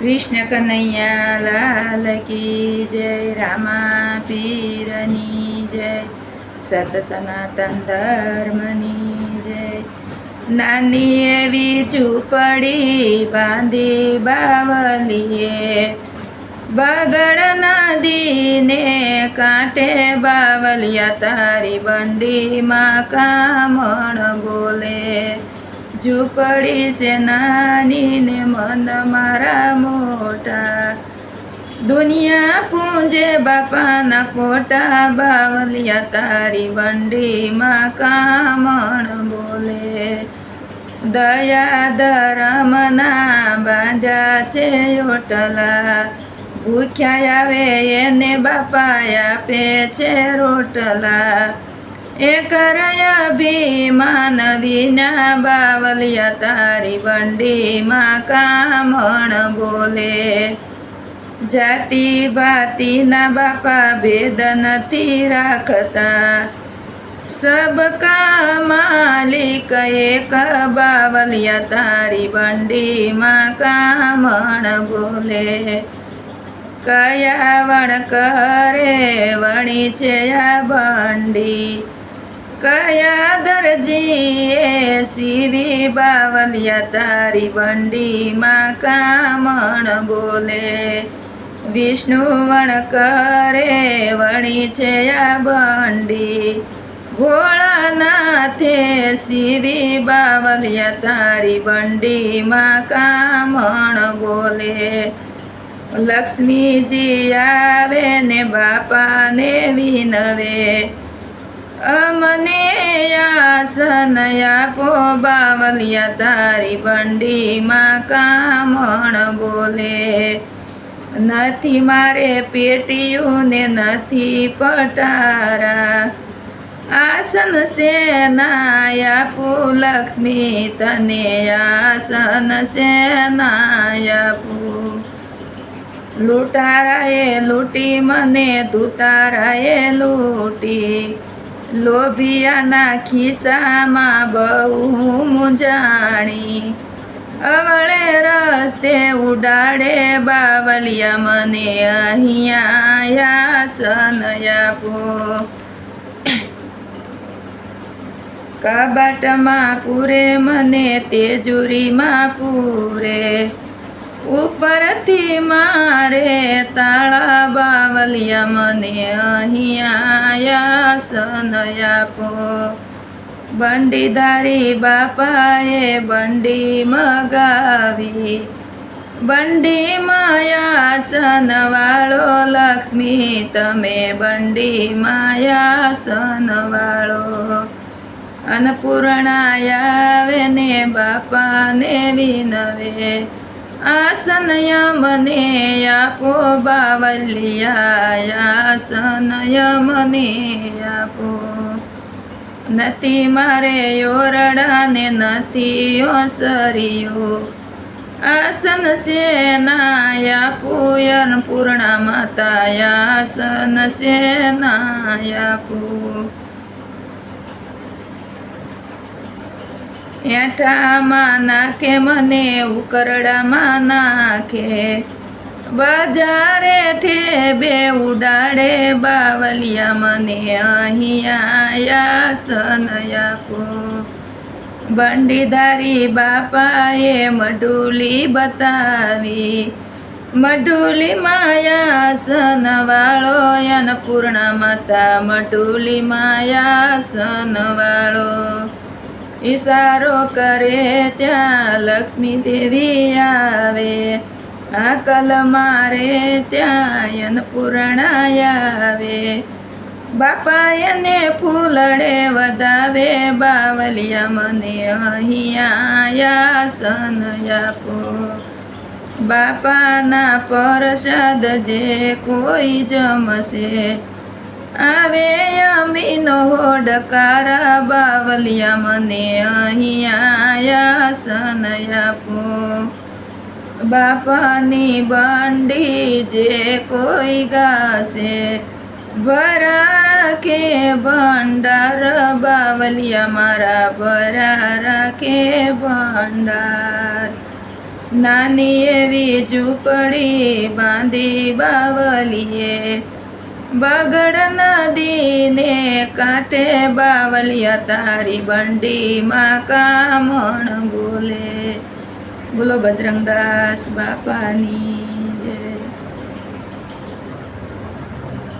કૃષ્ણ કનૈયા લાલ કી જય, રામા પીરની જય, સત સનાતન ધર્મની જય. નાની એવી ઝૂંપડી બાંધી બાવલીએ, બગડ નદીને કાંઠે બાવલિયા. તારી બંડીમાં કામણ બોલે ઝૂંપડી છે નાની ને મન મારા મોટા. દુનિયા પૂંજે બાપાના ફોટા બાવલિયા, તારી બંડીમાં કામણ બોલે. દયા ધરમના બાંધ્યા છે ઓટલા ભૂખ્યા આવે એને બાપા આપે છે રોટલા. એ કરય ભીમાન વિના બાવલિયા તારી બંડીમાં કામણ બોલે. જાતિ ભાતિના બાપા ભેદ નથી રાખતા. સબકા માલિક એક બાવલિયા તારી બંડીમાં કામણ બોલે. કયા વણ કરે વણી છે આ બંડી કયા દરજીએ સીવી બાવલિયા તારી બંડીમાં કામણ બોલે? વિષ્ણુ વણ કરે, વણી છે આ બંડી ભોળાનાથે સીવી બાવલિયા તારી બંડીમાં કામણ બોલે? લક્ષ્મીજી આવે ને બાપાને વિનવે. અમને આસન આપો બાવલિયા તારી બંડીમાં કામણ બોલે. નથી મારે પેટીયું નથી પટારા. આસન સેનાયાપું લક્ષ્મી, તને આસન સેનાયાપું લૂંટારાએ લૂંટી, મને દૂતારાએ લૂંટી. લોભિયાના ખિસ્સામાં બહુ મૂંઝાણી અવળે રસ્તે ઉડાડે બાવલિયા મને અહીંયા આસન આપો. કબાટમાં પૂરે, મને તેજુરીમાં પૂરે. ઉપરથી મારે તાળા બાવલિયા મને અહીંયા આસન આપો. બંડીધારી બાપાએ બંડી મગાવી. બંડી માયાસન વાળો લક્ષ્મી, તમે બંડી માયાસન વાળો અન્નપૂર્ણાયાવે ને બાપાને વિનવે. આસનય મને આપો બાવલિયા આસનય મને આપો નથી મારે ઓરડા ને નથી ઓસરિયો આસન સેનાયા પૂયન પૂર્ણા માતા આસન સેનાયા પૂ એઠામાં નાખે મને ઉકરડામાં નાખે. બજારેથી બે ઉડાડે બાવલિયા મને અહીંયા આપો. બંડીધારી બાપાએ મઢુલી બતાવી. મઢુલી માયાસન વાળો અન્નપૂર્ણા માતા, મઢુલી માયાસન વાળો ઈશારો કરે ત્યાં લક્ષ્મી દેવી આવે. આકલ મારે ત્યાં અન્નપૂર્ણા આવે. બાપા એને ફૂલડે વધાવે, બાવલિયા મને અહીંયા આસન આપો. બાપાના પરસાદ જે કોઈ જમશે આવે અમીનો હોડકારા, બાવલિયા મને અહીંયા સનયા આપો. બાપાની બંડી જે કોઈ ગાશે ભરા રાખે ભંડાર, બાવલિયા મારા ભરા રાખે ભંડાર. નાની એવી ઝૂંપડી બાંધી બાવલીએ બગડ નદીને કાંઠે બાવલિયા તારી બંડીમાં કામણ બોલે. બોલો બજરંગદાસ બાપાની.